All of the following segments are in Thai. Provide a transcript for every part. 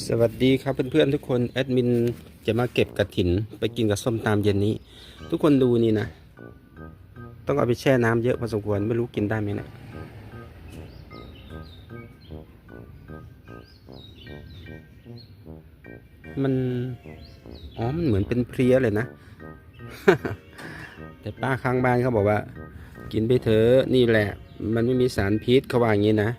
สวัสดีครับเพื่อนๆทุกคนแอดมินจะมาเก็บกระถิน ไปกินกับส้มตามเย็นนี้ ทุกคนดูนี่นะ ต้องเอาไปแช่น้ำเยอะพอสมควรไม่รู้กินได้ไหมเนะมันอ๋อมันเหมือนเป็นเพลียเลยนะ แต่ป้าข้างบ้านเขาบอกว่า กินไปเถอะนี่แหละ มันไม่มีสารพิษเขาว่าอย่างนี้นะ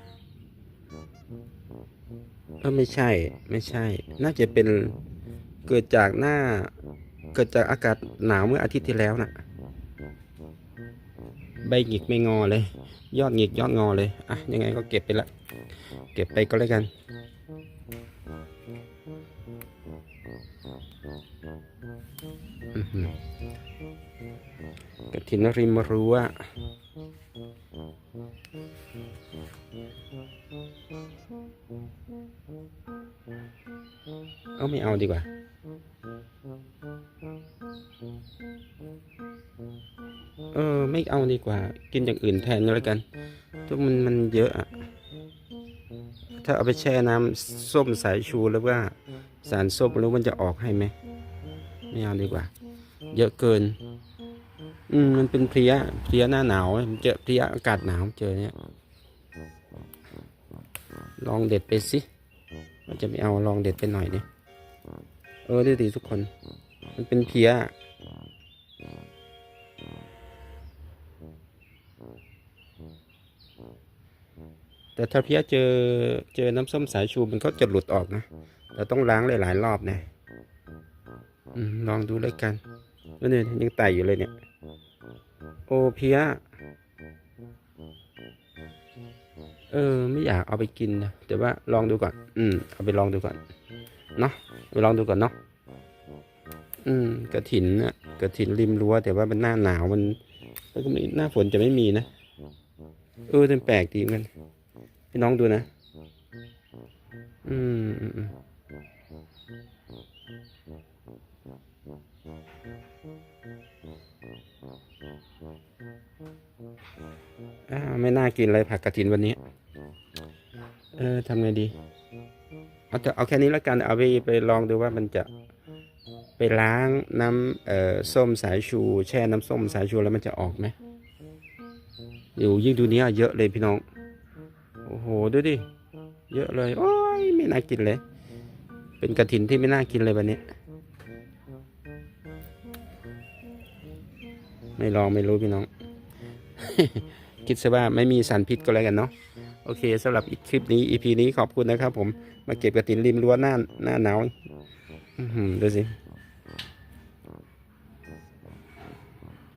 เออไม่ใช่ ไม่ใช่ น่าจะเป็นเกิดจากหน้า เกิดจากอากาศหนาวเมื่ออาทิตย์ที่แล้วน่ะ ใบหงิกไม่งอเลย ยอดหงิกยอดงอเลย อะ ยังไงก็เก็บไปละ เก็บไปก็แล้วกันกระถินริมรั้ว เอาไม่เอาดีกว่า เออ ไม่เอาดีกว่า กินอย่างอื่นแทนก็แล้วกันทุกมันมันเยอะอะถ้าเอาไปแช่น้ำส้มสายชูแล้วว่าสารส้มแล้วมันจะออกให้ไหมไม่เอาดีกว่า เยอะเกิน อืมมันเป็นเพลียเพลียหน้าหนาวมันเจอเพลียอากาศหนาวเจอเนี่ย ลองเด็ดไปสิมันจะไม่เอาลองเด็ดไปหน่อยดิเออดูดิทุกคน มันเป็นเพลียแต่ถ้าเพี้ยเจอเจอน้ำส้มสายชูมันก็จะหลุดออกนะเราต้องล้างหลายๆรอบนะลองดูเลยกันแล้วเนี่ยยังไต่อยู่เลยเนี่ย โอเพี้ย เออ ไม่อยากเอาไปกินนะแต่ว่าลองดูก่อน อืม เอาไปลองดูก่อน เนาะไปลองดูก่อนเนาะอืมกระถินนะกระถินริมรั้วแต่ว่ามันหน้าหนาวมันแล้วก็ไม่หน้าฝนจะไม่มีนะเออเป็นแปลกดีเหมือนกันพี่น้องดูนะ อืมอืมอืมอ้าไม่น่ากินเลยผักกระถินวันนี้ เออทำไงดี เอาแต่เอาแค่นี้แล้วกัน เอาไปไปลองดูว่ามันจะไปล้างน้ำเอ่อส้มสายชู แช่น้ำส้มสายชูแล้วมันจะออกไหมอยู่ยิ่งดูนี้เยอะเลยพี่น้อง โอ้โหดูดิ เยอะเลย โอ้ยไม่น่ากินเลย เป็นกระถินที่ไม่น่ากินเลยวันนี้ ไม่ลองไม่รู้พี่น้อง คิดซะว่าไม่มีสารพิษก็แล้วกันเนาะโอเคสำหรับอีกคลิปนี้ EP นี้ขอบคุณนะครับผมมาเก็บกระตินริมรั้วหน้าหน้าหนาวอื้อหือดูสิ